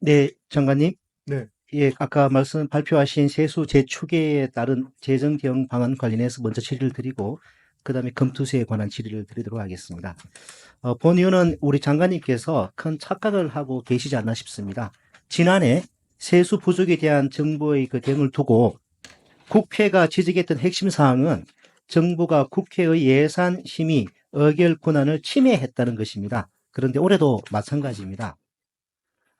네, 장관님. 네. 예, 아까 말씀 발표하신 세수 재추계에 따른 재정 대응 방안 관련해서 먼저 질의를 드리고 그다음에 검투세에 관한 질의를 드리도록 하겠습니다. 어, 본 의원은 우리 장관님께서 큰 착각을 하고 계시지 않나 싶습니다. 지난해 세수 부족에 대한 정부의 그 대응을 두고 국회가 지적했던 핵심 사항은 정부가 국회의 예산 심의 의결 권한을 침해했다는 것입니다. 그런데 올해도 마찬가지입니다.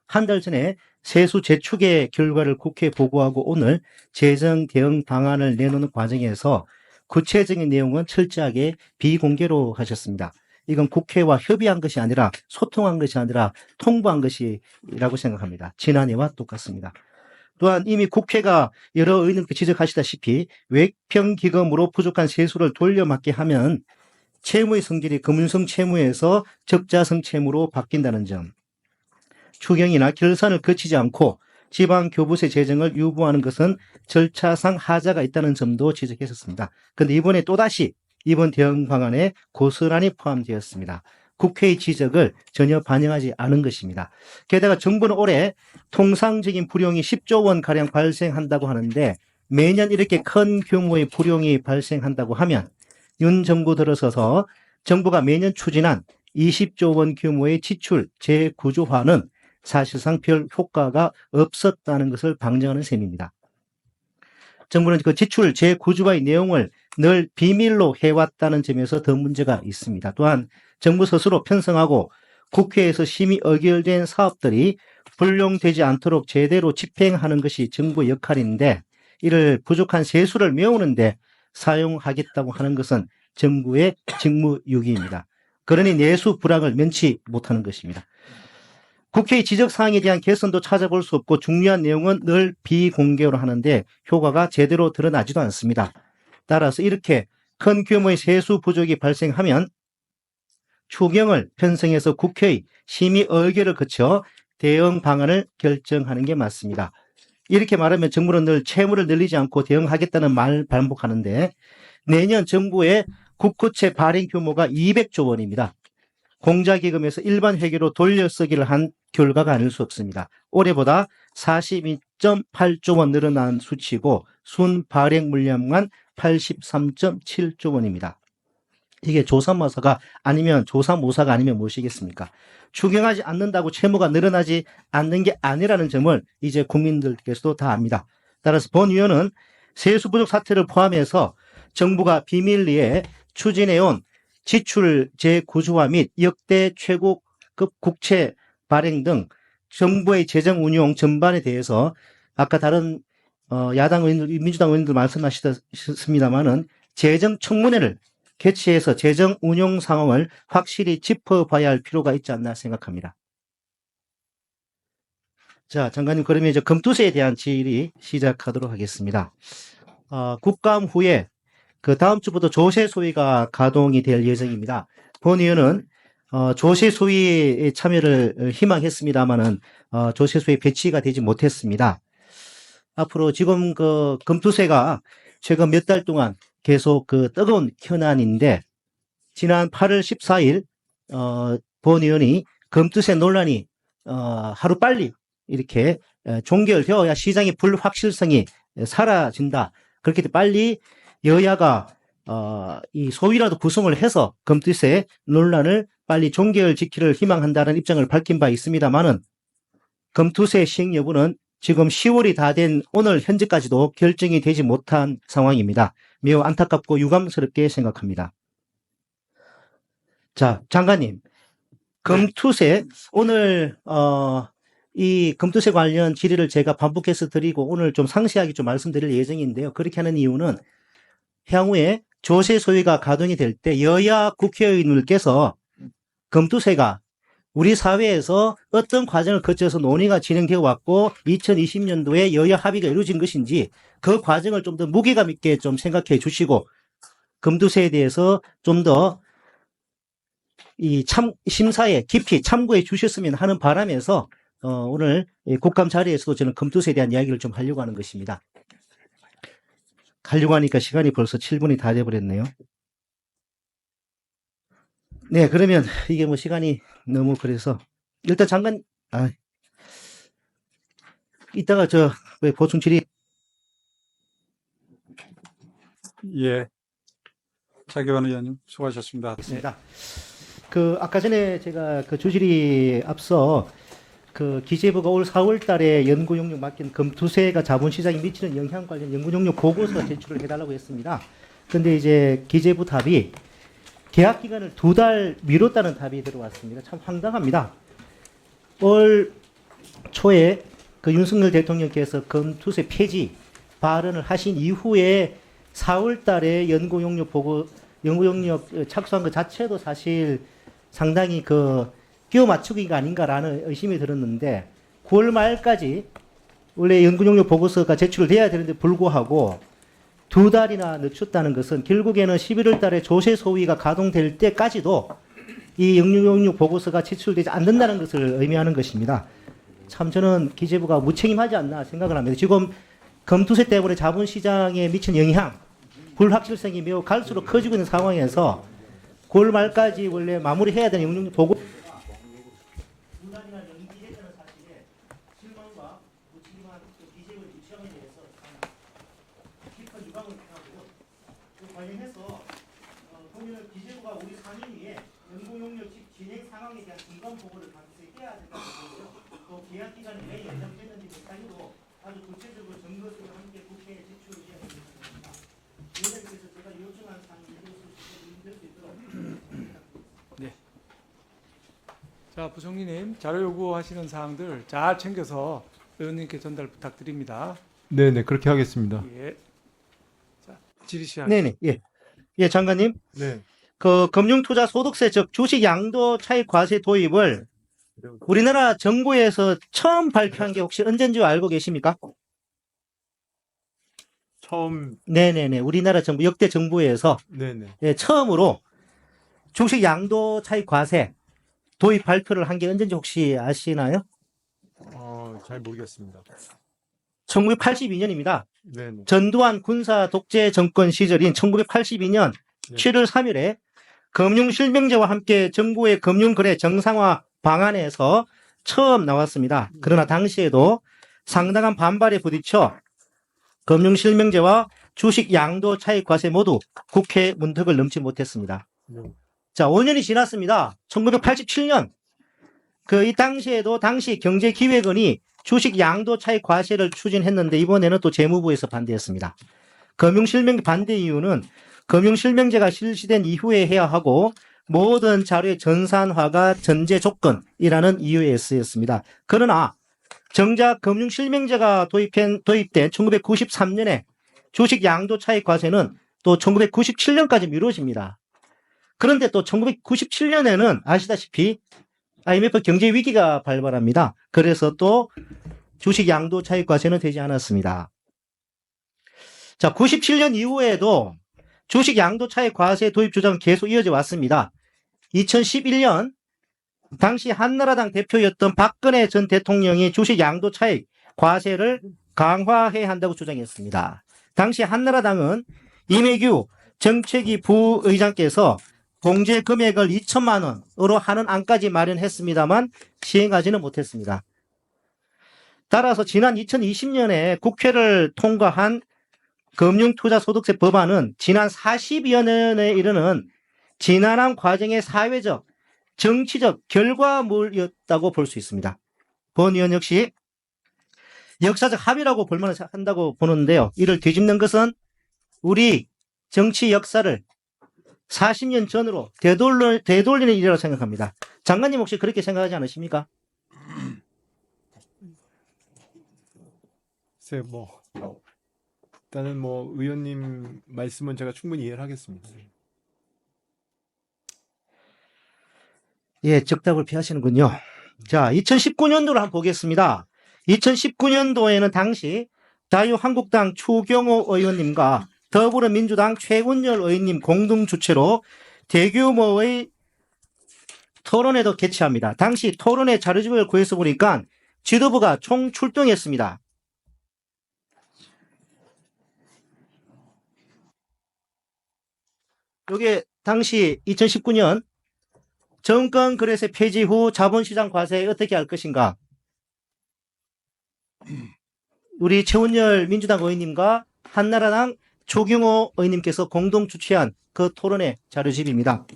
한 달 전에 세수 재축의 결과를 국회에 보고하고 오늘 재정 대응 방안을 내놓는 과정에서 구체적인 내용은 철저하게 비공개로 하셨습니다. 이건 국회와 협의한 것이 아니라 소통한 것이 아니라 통보한 것이라고 생각합니다. 지난해와 똑같습니다. 또한 이미 국회가 여러 의원님께 지적하시다시피 외평기금으로 부족한 세수를 돌려막게 하면 채무의 성질이 금융성 채무에서 적자성 채무로 바뀐다는 점, 추경이나 결산을 거치지 않고 지방 교부세 재정을 유보하는 것은 절차상 하자가 있다는 점도 지적했었습니다. 그런데 이번에 또다시 이번 대응 방안에 고스란히 포함되었습니다. 국회의 지적을 전혀 반영하지 않은 것입니다. 게다가 정부는 올해 통상적인 불용이 10조 원 가량 발생한다고 하는데 매년 이렇게 큰 규모의 불용이 발생한다고 하면 윤 정부 들어서서 정부가 매년 추진한 20조 원 규모의 지출 재구조화는 사실상 별 효과가 없었다는 것을 방증하는 셈입니다. 정부는 그 지출 재구조화의 내용을 늘 비밀로 해왔다는 점에서 더 문제가 있습니다. 또한 정부 스스로 편성하고 국회에서 심의 의결된 사업들이 불용되지 않도록 제대로 집행하는 것이 정부의 역할인데 이를 부족한 세수를 메우는데 사용하겠다고 하는 것은 정부의 직무유기입니다. 그러니 내수 불황을 면치 못하는 것입니다. 국회의 지적 사항에 대한 개선도 찾아볼 수 없고 중요한 내용은 늘 비공개로 하는데 효과가 제대로 드러나지도 않습니다. 따라서 이렇게 큰 규모의 세수 부족이 발생하면 추경을 편성해서 국회의 심의 의결을 거쳐 대응 방안을 결정하는 게 맞습니다. 이렇게 말하면 정부는 늘 채무를 늘리지 않고 대응하겠다는 말 반복하는데 내년 정부의 국고채 발행 규모가 200조 원입니다. 공자기금에서 일반 회계로 돌려쓰기를 한 결과가 아닐 수 없습니다. 올해보다 42.8조 원 늘어난 수치고 순 발행 물량만 83.7조 원입니다. 이게 조사모사가 아니면 조사모사가 아니면 무엇이겠습니까? 추경하지 않는다고 채무가 늘어나지 않는 게 아니라는 점을 이제 국민들께서도 다 압니다. 따라서 본 의원은 세수 부족 사태를 포함해서 정부가 비밀리에 추진해온 지출 재구조화 및 역대 최고급 국채 발행 등 정부의 재정 운용 전반에 대해서 아까 다른 어, 야당 의원들, 민주당 의원들 말씀하셨습니다만은 재정 청문회를 개최해서 재정 운용 상황을 확실히 짚어봐야 할 필요가 있지 않나 생각합니다. 자, 장관님, 그러면 이제 검투세에 대한 질의 시작하도록 하겠습니다. 어, 국감 후에 그 다음 주부터 조세 소위가 가동이 될 예정입니다. 본 의원은 어, 조세 소위에 참여를 희망했습니다만은 어, 조세 소위 배치가 되지 못했습니다. 앞으로 지금 그 검투세가 최근 몇 달 동안 계속 그 뜨거운 현안인데 지난 8월 14일 어, 본 의원이 검투세 논란이 어, 하루 빨리 이렇게 에, 종결되어야 시장의 불확실성이 사라진다. 그렇게 빨리 여야가 어, 이 소위라도 구성을 해서 검투세 논란을 빨리 종결 지키를 희망한다는 입장을 밝힌 바 있습니다만은 검투세 시행 여부는 지금 10월이 다 된 오늘 현재까지도 결정이 되지 못한 상황입니다. 매우 안타깝고 유감스럽게 생각합니다. 자, 장관님. 검투세, 오늘, 어, 이 검투세 관련 질의를 제가 반복해서 드리고 오늘 좀 상세하게 좀 말씀드릴 예정인데요. 그렇게 하는 이유는 향후에 조세 소위가 가동이 될 때 여야 국회의원들께서 검투세가 우리 사회에서 어떤 과정을 거쳐서 논의가 진행되어 왔고 2020년도에 여야 합의가 이루어진 것인지 그 과정을 좀 더 무게감 있게 좀 생각해 주시고 검투세에 대해서 좀 더 이 참 심사에 깊이 참고해 주셨으면 하는 바람에서 어, 오늘 이 국감 자리에서도 저는 검투세에 대한 이야기를 좀 하려고 하는 것입니다. 가려고 하니까 시간이 벌써 7분이 다 돼버렸네요. 네, 그러면 이게 뭐 시간이 너무 그래서 일단 잠깐 아, 이따가 저, 왜 보충 질의 예. 차기원 의원님 수고하셨습니다. 있습니다. 그 아까 전에 제가 그 주질이 앞서 그 기재부가 올 4월 달에 연구 용역 맡긴 금투세가 자본시장에 미치는 영향 관련 연구 용역 보고서 제출을 해달라고 했습니다. 근데 이제 기재부 답이 계약 기간을 두 달 미뤘다는 답이 들어왔습니다. 참 황당합니다. 올 초에 그 윤석열 대통령께서 금투세 폐지 발언을 하신 이후에 4월 달에 연구 용역 보고 연구 용역 착수한 것 자체도 사실 상당히 그 끼워 맞추기가 아닌가라는 의심이 들었는데 9월 말까지 원래 연구 용역 보고서가 제출돼야 되는데 불구하고 두 달이나 늦췄다는 것은 결국에는 11월 달에 조세 소위가 가동될 때까지도 이 연구 용역 보고서가 제출되지 않는다는 것을 의미하는 것입니다. 참 저는 기재부가 무책임하지 않나 생각을 합니다. 지금 검투세 때문에 자본시장에 미친 영향, 불확실성이 매우 갈수록 커지고 있는 상황에서 9월 말까지 원래 마무리해야 되는 영용 보고 분란이나 연기되는 사실에 실망과 무책임한 기재부의 주장에 대해서 참 깊은 유감을 표하고요. 그 관련해서 어, 보면 기재부가 우리 상임위에 연구용역 지- 진행 상황에 대한 중간 보고를 반드시 해야 된다고 보고요. 또 계약 기간이 왜 연장됐는지 그 사유도 아주 구체적으로 증거들과 함께 국회에 제출해야 되겠습니다. 위원장께서 제가 요청한 사항 이것을 힘들 수 있도록 자, 부총리님 자료 요구하시는 사항들 잘 챙겨서 의원님께 전달 부탁드립니다. 네 네 그렇게 하겠습니다. 예. 자, 질의 시작. 네네 예. 예 장관님 네. 그 금융투자 소득세 즉 주식 양도 차익 과세 도입을 우리나라 정부에서 처음 발표한 게 혹시 언젠지 알고 계십니까? 처음 네네네 우리나라 정부 역대 정부에서 네네 예, 처음으로 주식 양도 차익 과세 도입 발표를 한 게 언젠지 혹시 아시나요? 어잘 모르겠습니다. 1982년입니다. 네네 전두환 군사 독재 정권 시절인 1982년 네. 7월 3일에 금융 실명제와 함께 정부의 금융 거래 정상화 방안에서 처음 나왔습니다. 그러나 당시에도 상당한 반발에 부딪혀 금융실명제와 주식 양도 차익 과세 모두 국회 문턱을 넘지 못했습니다. 네. 자, 5년이 지났습니다. 1987년. 그 이 당시에도 당시 경제기획원이 주식 양도 차익 과세를 추진했는데 이번에는 또 재무부에서 반대했습니다. 금융실명 반대 이유는 금융실명제가 실시된 이후에 해야 하고 모든 자료의 전산화가 전제 조건이라는 이유에 쓰였습니다. 그러나 정작 금융실명제가 도입된, 도입된 1993년에 주식 양도 차익 과세는 또 1997년까지 미뤄집니다. 그런데 또 1997년에는 아시다시피 IMF 경제 위기가 발발합니다. 그래서 또 주식 양도 차익 과세는 되지 않았습니다. 자, 97년 이후에도 주식 양도 차익 과세 도입 주장은 계속 이어져 왔습니다. 2011년 당시 한나라당 대표였던 박근혜 전 대통령이 주식 양도 차익 과세를 강화해야 한다고 주장했습니다. 당시 한나라당은 이매규 정책위 부의장께서 공제 금액을 2천만 원으로 하는 안까지 마련했습니다만 시행하지는 못했습니다. 따라서 지난 2020년에 국회를 통과한 금융투자소득세 법안은 지난 40여 년에 이르는 지난한 과정의 사회적, 정치적 결과물이었다고 볼 수 있습니다. 본 의원 역시 역사적 합의라고 볼만 한다고 보는데요. 이를 뒤집는 것은 우리 정치 역사를 40년 전으로 되돌려, 되돌리는 일이라고 생각합니다. 장관님 혹시 그렇게 생각하지 않으십니까? 글쎄 뭐 일단은 뭐 의원님 말씀은 제가 충분히 이해를 하겠습니다. 예, 적답을 피하시는군요. 자, 2019년도를 한번 보겠습니다. 2019년도에는 당시 자유한국당 추경호 의원님과 더불어민주당 최운열 의원님 공동 주최로 대규모의 토론회도 개최합니다. 당시 토론회 자료집을 구해서 보니까 지도부가 총 출동했습니다. 요게 당시 2019년 정권 거래세 폐지 후 자본시장 과세 어떻게 할 것인가? 우리 최원열 민주당 의원님과 한나라당 조경호 의원님께서 공동 주최한 그 토론회 자료집입니다.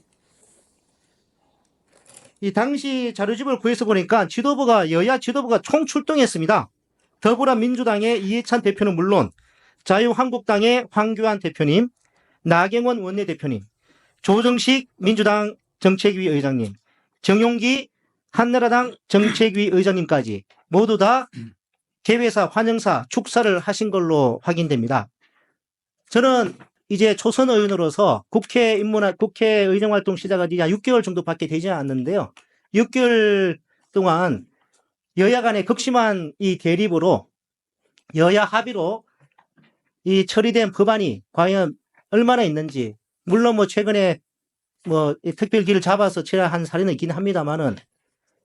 이 당시 자료집을 구해서 보니까 지도부가 여야 지도부가 총 출동했습니다. 더불어민주당의 이해찬 대표는 물론 자유한국당의 황교안 대표님, 나경원 원내대표님, 조정식 민주당 정책위 의장님, 정용기 한나라당 정책위 의장님까지 모두 다 개회사, 환영사, 축사를 하신 걸로 확인됩니다. 저는 이제 초선 의원으로서 국회 입문화, 국회 의정 활동 시작한 지 6개월 정도밖에 되지 않았는데요. 6개월 동안 여야 간의 극심한 이 대립으로 여야 합의로 이 처리된 법안이 과연 얼마나 있는지 물론 뭐 최근에 뭐이 특별기를 잡아서 처리한 사례는 있긴 합니다만은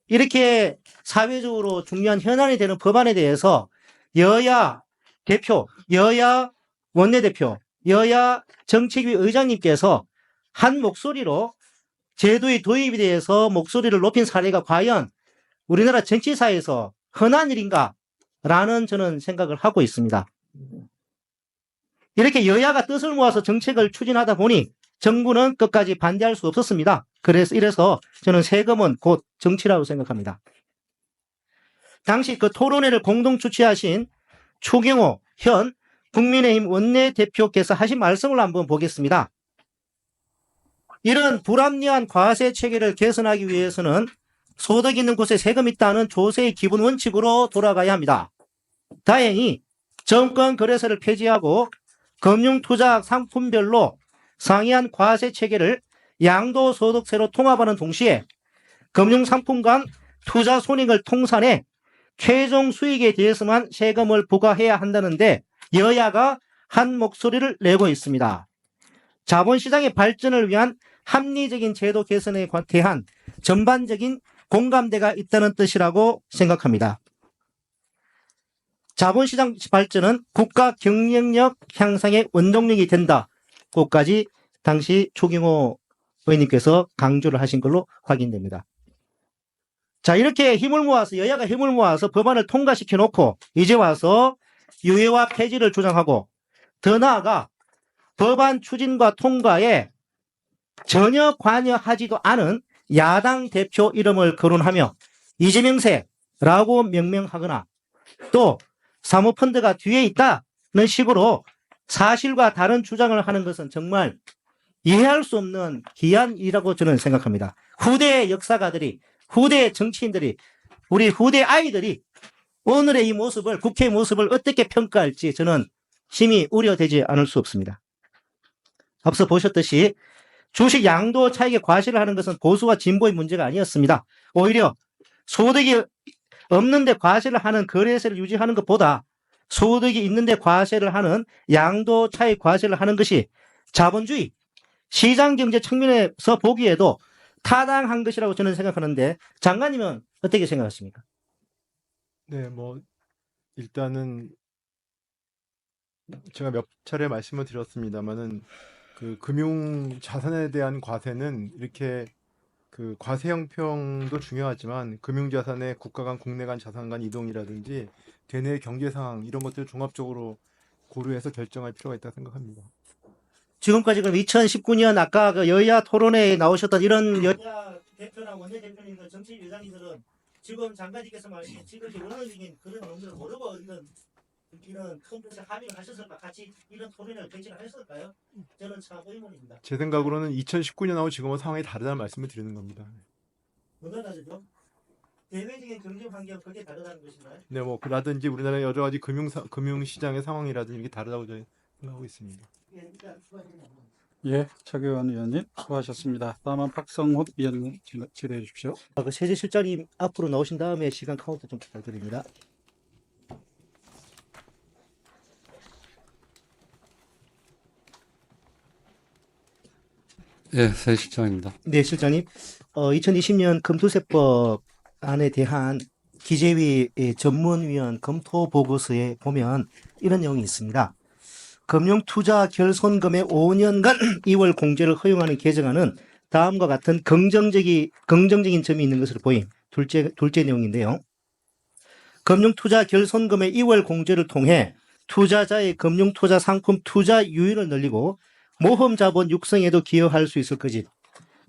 이렇게 사회적으로 중요한 현안이 되는 법안에 대해서 여야 대표, 여야 원내대표, 여야 정책위 의장님께서 한 목소리로 제도의 도입에 대해서 목소리를 높인 사례가 과연 우리나라 정치사에서 흔한 일인가? 라는 저는 생각을 하고 있습니다. 이렇게 여야가 뜻을 모아서 정책을 추진하다 보니 정부는 끝까지 반대할 수 없었습니다. 그래서 이래서 저는 세금은 곧 정치라고 생각합니다. 당시 그 토론회를 공동 주최하신 추경호 현 국민의힘 원내대표께서 하신 말씀을 한번 보겠습니다. 이런 불합리한 과세 체계를 개선하기 위해서는 소득 있는 곳에 세금 있다는 조세의 기본 원칙으로 돌아가야 합니다. 다행히 정권 거래소를 폐지하고 금융투자 상품별로 상이한 과세 체계를 양도소득세로 통합하는 동시에 금융상품 간 투자 손익을 통산해 최종 수익에 대해서만 세금을 부과해야 한다는데 여야가 한 목소리를 내고 있습니다. 자본시장의 발전을 위한 합리적인 제도 개선에 관- 대한 전반적인 공감대가 있다는 뜻이라고 생각합니다. 자본시장 발전은 국가 경쟁력 향상의 원동력이 된다. 고까지 당시 초경호 의원님께서 강조를 하신 걸로 확인됩니다. 자, 이렇게 힘을 모아서, 여야가 힘을 모아서 법안을 통과시켜 놓고, 이제 와서 유예와 폐지를 주장하고, 더 나아가 법안 추진과 통과에 전혀 관여하지도 않은 야당 대표 이름을 거론하며 이재명세라고 명명하거나 또 사모펀드가 뒤에 있다는 식으로 사실과 다른 주장을 하는 것은 정말 이해할 수 없는 기한 일이라고 저는 생각합니다. 후대 역사가들이, 후대 정치인들이, 우리 후대 아이들이 오늘의 이 모습을, 국회 모습을 어떻게 평가할지 저는 심히 우려되지 않을 수 없습니다. 앞서 보셨듯이 주식 양도 차익의 과세를 하는 것은 보수와 진보의 문제가 아니었습니다. 오히려 소득이 없는데 과세를 하는 거래세를 유지하는 것보다 소득이 있는데 과세를 하는 양도 차익 과세를 하는 것이 자본주의, 시장 경제 측면에서 보기에도 타당한 것이라고 저는 생각하는데 장관님은 어떻게 생각하십니까? 네, 뭐 일단은 제가 몇 차례 말씀을 드렸습니다만은 그 금융 자산에 대한 과세는 이렇게 그 과세 형평도 중요하지만 금융 자산의 국가 간 국내 간 자산 간 이동이라든지 대내 경제 상황 이런 것들을 종합적으로 고려해서 결정할 필요가 있다고 생각합니다. 지금까지 그럼 2019년 아까 그 여야 토론회에 나오셨던 이런 여야 대표나 원내대표님들 정치 위원장님들은 지금 장관님께서 말씀 지금 원론적인 그런 내용들을 모르고 이런 이런 큰 뜻에 합의를 하셨을까 같이 이런 토론회를 개최를 했을까요? 저는 참 의문입니다. 제 생각으로는 2019년하고 지금은 상황이 다르다는 말씀을 드리는 겁니다. 뭐가 다르죠? 대외적인 경제 환경 그게 다르다는 것인가요? 네, 뭐 그라든지 우리나라의 여러 가지 금융 사, 금융 시장의 상황이라든지 이게 다르다고 저는 생각하고 있습니다. 예, 일단 수고하셨습니다. 예, 차교원 의원님 수고하셨습니다. 다음은 박성훈 위원님 질- 질의해 주십시오. 아, 그 세제 실장님 앞으로 나오신 다음에 시간 카운트 좀 부탁드립니다. 예, 새 실장입니다. 네, 실장님. 어, 2020년 금투세법 안에 대한 기재위 전문위원 검토 보고서에 보면 이런 내용이 있습니다. 금융투자 결손금의 5년간 2월 공제를 허용하는 개정안은 다음과 같은 긍정적이, 긍정적인 점이 있는 것으로 보임. 둘째, 둘째 내용인데요. 금융투자 결손금의 2월 공제를 통해 투자자의 금융투자 상품 투자 유인을 늘리고 모험 자본 육성에도 기여할 수 있을 거지.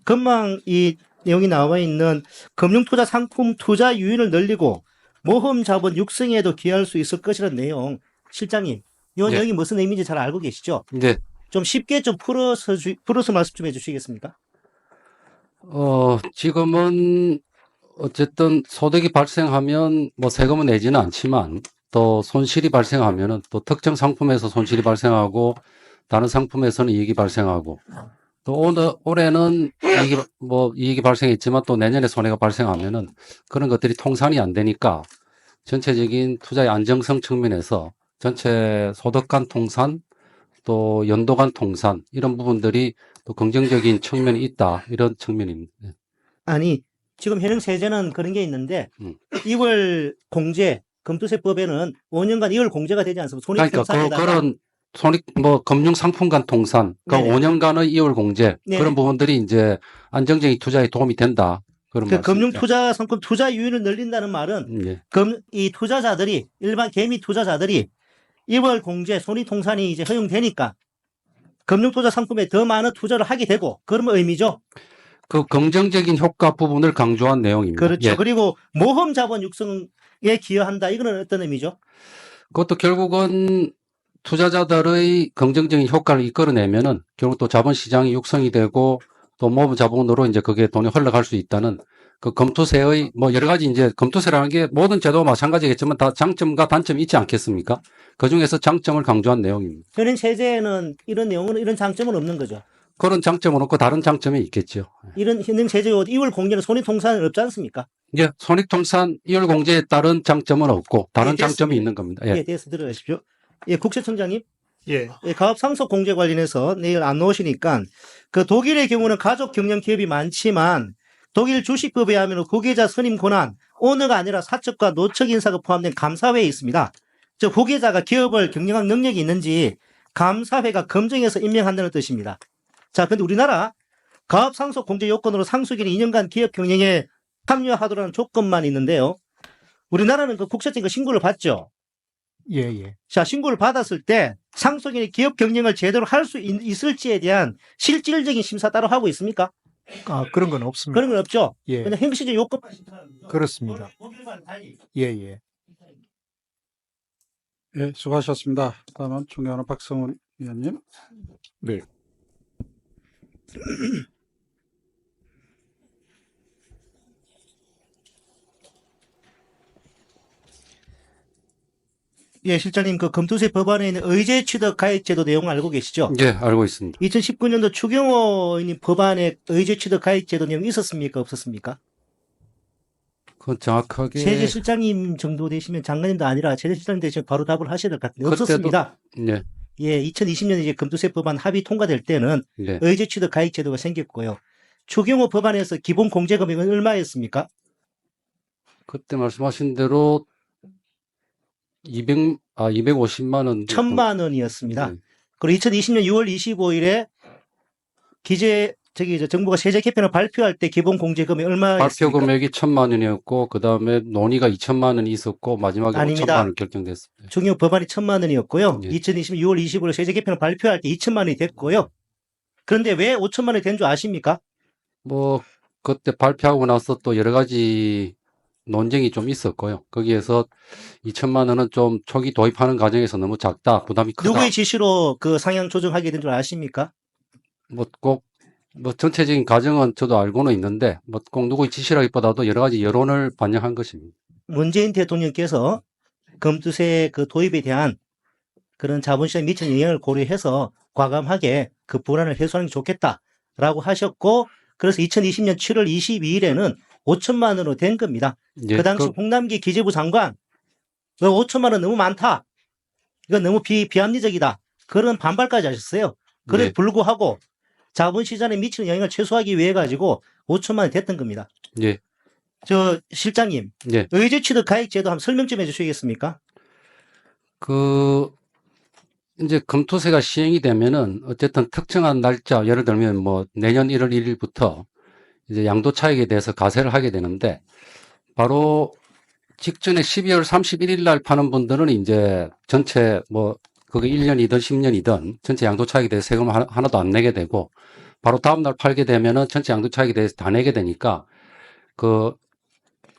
금방 이 내용이 나와 있는 금융투자 상품 투자 유인을 늘리고 모험 자본 육성에도 기여할 수 있을 것이라는 내용. 실장님, 이 네. 내용이 무슨 의미인지 잘 알고 계시죠? 네, 좀 쉽게 좀 풀어서 주- 풀어서 말씀 좀 해주시겠습니까? 어, 지금은 어쨌든 소득이 발생하면 뭐 세금은 내지는 않지만 또 손실이 발생하면은 또 특정 상품에서 손실이 발생하고 다른 상품에서는 이익이 발생하고 또 오늘, 올해는 이익이, 뭐 이익이 발생했지만 또 내년에 손해가 발생하면은 그런 것들이 통산이 안 되니까 전체적인 투자의 안정성 측면에서 전체 소득 간 통산 또 연도 간 통산 이런 부분들이 또 긍정적인 측면이 있다 이런 측면입니다. 네. 아니, 지금 현행 세제는 그런 게 있는데, 음. 2월 공제, 금투세법에는 5년간 2월 공제가 되지 않습니까? 그러니까 그, 그런 손익 뭐 금융 상품 간 통산 그 네네. 5년간의 2월 공제 네네. 그런 부분들이 이제 안정적인 투자에 도움이 된다 그런 그 말씀이죠. 금융 투자 상품 투자 유인을 늘린다는 말은 예. 금, 이 투자자들이, 일반 개미 투자자들이 2월 공제, 손익 통산이 이제 허용되니까 금융 투자 상품에 더 많은 투자를 하게 되고, 그런 의미죠. 그 긍정적인 효과 부분을 강조한 내용입니다. 그렇죠. 예. 그리고 모험 자본 육성에 기여한다. 이거는 어떤 의미죠? 그것도 결국은 투자자들의 긍정적인 효과를 이끌어내면은 결국 또 자본시장이 육성이 되고 또 모범 자본으로 이제 그게 돈이 흘러갈 수 있다는 그 검투세의 뭐 여러 가지 이제 검투세라는 게 모든 제도가 마찬가지겠지만 다 장점과 단점이 있지 않겠습니까? 그 중에서 장점을 강조한 내용입니다. 현행 세제는 이런 내용은 이런 장점은 없는 거죠. 그런 장점은 없고 다른 장점이 있겠죠. 이런 현행 세제 2월 공제는 손익통산은 없지 않습니까? 예, 손익통산 2월 공제에 따른 장점은 없고 다른 예, 장점이. 있는 겁니다. 예. 예, 대해서 들어가십시오. 예, 국세청장님. 예. 예, 가업 상속 공제 관련해서 내일 안 나오시니까 그 독일의 경우는 가족 경영 기업이 많지만 독일 주식법에 하면 후계자 선임 권한 오너가 아니라 사측과 노측 인사가 포함된 감사회에 있습니다. 즉 후계자가 기업을 경영할 능력이 있는지 감사회가 검증해서 임명한다는 뜻입니다. 자, 근데 우리나라 가업 상속 공제 요건으로 상속인이 2년간 기업 경영에 참여하도록 조건만 있는데요. 우리나라는 그 국세청 그 신고를 받죠. 예, 예. 자, 신고를 받았을 때 상속인이 기업 경영을 제대로 할 수 있을지에 대한 실질적인 심사 따로 하고 있습니까? 아, 그런 건 없습니다. 그런 건 없죠. 예, 그냥 행시적 요건만 심사하는 거죠. 그렇습니다. 달리. 예, 예. 예, 수고하셨습니다. 다음은 존경하는 박성훈 위원님. 네. 예, 실장님 그 검토세 법안에 있는 의제 취득 가입제도 내용 알고 계시죠? 예, 알고 있습니다. 2019년도 추경호 의원님 법안에 의제 취득 가입제도 내용이 있었습니까? 없었습니까? 그건 정확하게 세제 실장님 정도 되시면 장관님도 아니라 세제 실장님 되시면 바로 답을 하셔야 될 것 같은데 없었습니다. 예, 예, 2020년 이제 검토세 법안 합의 통과될 때는 예. 의제 취득 가입 제도가 생겼고요. 추경호 법안에서 기본 공제 금액은 얼마였습니까? 그때 말씀하신 대로 200, 아, 250만 원. 천만 원이었습니다. 네. 그리고 2020년 6월 25일에 기재 저기 저 정부가 세제 개편을 발표할 때 기본 공제 금액 발표 얼마였습니까? 금액이 천만 원이었고, 그 다음에 논의가 2천만 원이 있었고, 마지막에 아닙니다. 5천만 원 결정됐습니다. 추경호 법안이 천만 원이었고요. 예. 2020년 6월 25일 세제 개편을 발표할 때 2천만 원이 됐고요. 그런데 왜 5천만 원이 된 줄 아십니까? 뭐, 그때 발표하고 나서 또 여러 가지 논쟁이 좀 있었고요. 거기에서 2천만 원은 좀 초기 도입하는 과정에서 너무 작다, 부담이 크다. 누구의 지시로 그 상향 조정하게 된 줄 아십니까? 뭐 꼭, 뭐 전체적인 과정은 저도 알고는 있는데, 뭐 꼭 누구의 지시라기보다도 여러 가지 여론을 반영한 것입니다. 문재인 대통령께서 검투세 그 도입에 대한 그런 자본시장에 미치는 영향을 고려해서 과감하게 그 불안을 해소하는 게 좋겠다라고 하셨고 그래서 2020년 7월 22일에는 5천만 원으로 된 겁니다. 예, 그 당시 홍남기 기재부 장관 그 5천만 원 너무 많다. 이건 너무 비, 비합리적이다. 그런 반발까지 하셨어요. 그래 네. 불구하고 자본시장에 미치는 영향을 최소화하기 위해 가지고 5천만 원 됐던 겁니다. 예, 저 실장님 예. 의제 취득 가입 제도 한번 설명 좀 해주시겠습니까? 그, 이제 금토세가 시행이 되면은 어쨌든 특정한 날짜, 예를 들면 뭐 내년 1월 1일부터 이제 양도 차익에 대해서 과세를 하게 되는데 바로 직전에 12월 31일 날 파는 분들은 이제 전체 뭐 그게 1년이든 10년이든 전체 양도 차익에 대해서 세금 하나- 하나 도 안 내게 되고 바로 다음 날 팔게 되면은 전체 양도 차익에 대해서 다 내게 되니까 그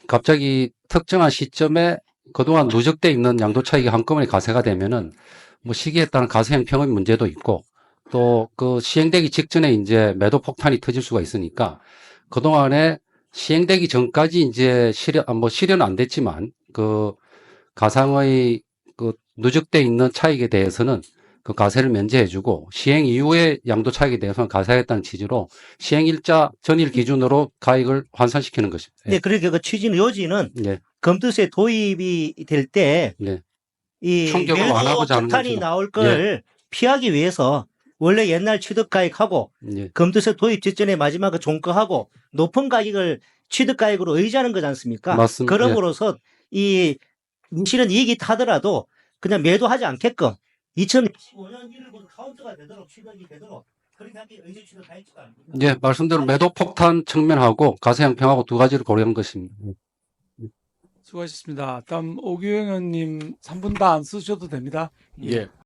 갑자기 특정한 시점에 그동안 누적돼 있는 양도 차익이 한꺼번에 가세가 되면은 뭐 시기에 따른 가세 형평의 문제도 있고 또 그 시행되기 직전에 이제 매도 폭탄이 터질 수가 있으니까 그동안에 시행되기 전까지 이제 실현, 아, 뭐 실현은 안 됐지만 그 가상의 그 누적돼 있는 차익에 대해서는 그 가세를 면제해주고 시행 이후의 양도 차익에 대해서는 가세하겠다는 취지로 시행 일자 전일 기준으로 가액을 환산시키는 것입니다. 네, 그러니까 그 취지는 요지는 예, 검투세 도입이 될때 예, 이 충격을 완화하고자 하는 폭탄이 거죠. 나올 걸 피하기 위해서 원래 옛날 취득 가액하고 예, 검투세 도입 직전에 마지막 그 종가하고 높은 가격을 취득 가액으로 의지하는 거지 않습니까? 맞습니다. 예. 그럼으로써 이 실은 이익이 타더라도 그냥 매도하지 않게끔 2015년 1일부터 카운트가 되도록 취득이 되도록 그렇게 하기 의지 취득하였지가 않습니까? 예, 말씀대로 매도 폭탄 측면하고 가세 형평하고 두 가지를 고려한 것입니다. 수고하셨습니다. 다음 오규영 의원님 3분 다 안 쓰셔도 됩니다. 예.